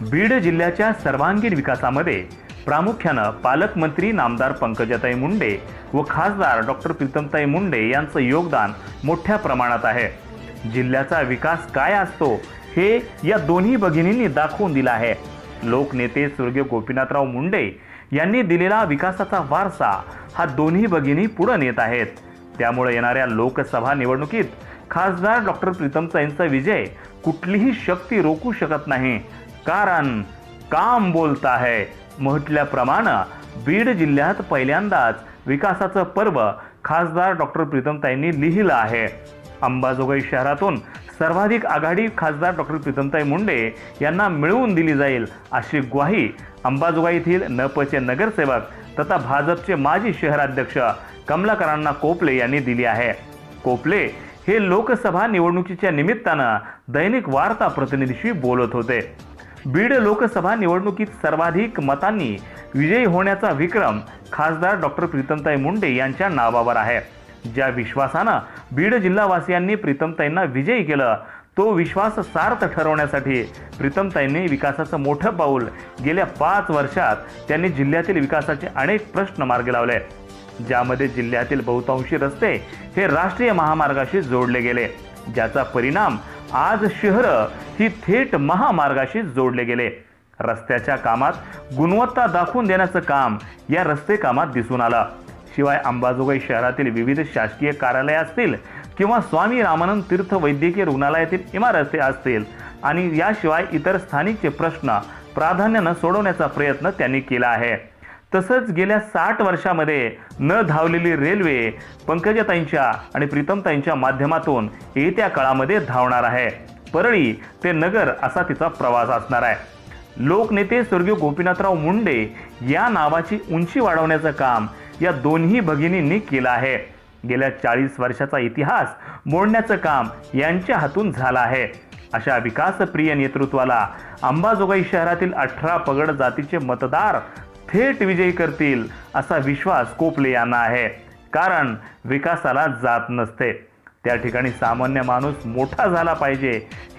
बीड जिल्ह्याच्या सर्वांगीण विकासामध्ये प्रामुख्यानं पालकमंत्री नामदार पंकजाताई मुंडे व खासदार डॉक्टर प्रीतमताई मुंडे यांचं योगदान मोठ्या प्रमाणात आहे. जिल्ह्याचा विकास काय असतो हे या दोन्ही भगिनींनी दाखवून दिलं आहे. लोकनेते स्वर्गीय गोपीनाथराव मुंडे यांनी दिलेला विकासाचा वारसा हा दोन्ही भगिनी पुढे नेत आहेत. त्यामुळे येणाऱ्या लोकसभा निवडणुकीत खासदार डॉक्टर प्रीतमताईंचा विजय कुठलीही शक्ती रोखू शकत नाही. कारण काम बोलत आहे म्हटल्याप्रमाणे बीड जिल्ह्यात पहिल्यांदाच विकासाचं पर्व खासदार डॉक्टर प्रीतमताईंनी लिहिलं आहे. अंबाजोगाई शहरातून सर्वाधिक आघाडी खासदार डॉक्टर प्रीतमताई मुंडे यांना मिळवून दिली जाईल अशी ग्वाही अंबाजोगाई येथील नपचे नगरसेवक तथा भाजपचे माजी शहराध्यक्ष कमलाकरांना कोपले यांनी दिली आहे. कोपले हे लोकसभा निवडणुकीच्या निमित्तानं दैनिक वार्ता प्रतिनिधीशी बोलत होते. बीड लोकसभा निवडणुकीत सर्वाधिक मतांनी विजयी होण्याचा विक्रम खासदार डॉक्टर प्रीतमताई मुंडे यांच्या नावावर आहे. ज्या विश्वासानं बीड जिल्हावासियांनी प्रीतमताईंना विजयी केलं तो विश्वास सार्थ ठरवण्यासाठी प्रीतमताईंनी विकासाचं मोठं पाऊल गेल्या पाच वर्षात त्यांनी जिल्ह्यातील विकासाचे अनेक प्रश्न मार्गी लावले. ज्यामध्ये जिल्ह्यातील बहुतांशी रस्ते हे राष्ट्रीय महामार्गाशी जोडले गेले ज्याचा परिणाम आज शहरं ही थेट महामार्गाशी जोडले गेले. रस्त्याच्या कामात गुणवत्ता दाखवून देण्याचं काम या रस्ते कामात दिसून आलं. शिवाय अंबाजोगाई शहरातील विविध शासकीय कार्यालय असतील किंवा स्वामी रामानंद तीर्थ वैद्यकीय रुग्णालयातील इमारती असतील आणि याशिवाय इतर स्थानिकचे प्रश्न प्राधान्यानं सोडवण्याचा प्रयत्न त्यांनी केला आहे. तसंच गेल्या साठ वर्षामध्ये न धावलेली रेल्वे पंकजाताईंच्या आणि प्रीतमताईंच्या माध्यमातून येत्या काळामध्ये धावणार आहे. परळी ते नगर असा तिचा प्रवास असणार आहे. लोकनेते स्वर्गीय गोपीनाथराव मुंडे या नावाची उंची वाढवण्याचं काम या दोन्ही भगिनींनी केलं आहे. गेल्या चाळीस वर्षाचा इतिहास मोडण्याचं काम यांच्या हातून झालं आहे. अशा विकासप्रिय नेतृत्वाला अंबाजोगाई शहरातील अठरा पगड जातीचे मतदार थेट विजयी करतील असा विश्वास कोपले यांना आहे. कारण विकासाला जात नसते. त्या ठिकाणी सामान्य माणूस मोठा झाला पाहिजे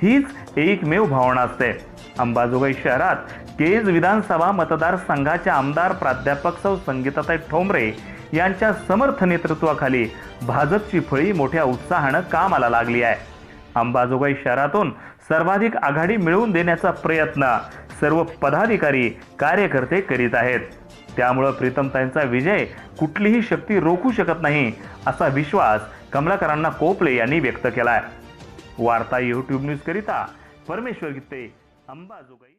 हीच एकमेव भावना असते. अंबाजोगाई शहरात केज विधानसभा मतदारसंघाच्या आमदार प्राध्यापक सौ संगीताताई ठोंबरे यांच्या समर्थ नेतृत्वाखाली भाजपची फळी मोठ्या उत्साहानं कामाला लागली आहे. अंबाजोगाई शहरातून सर्वाधिक आघाडी मिळवून देण्याचा प्रयत्न सर्व पदाधिकारी कार्यकर्ते करीत आहेत. त्यामुळं प्रीतमताईंचा विजय कुठलीही शक्ती रोखू शकत नाही असा विश्वास कमलाकरांना कोपले यांनी व्यक्त केलाय. वार्ता युट्यूब न्यूज करिता परमेश्वर गीते अंबाजोगाई.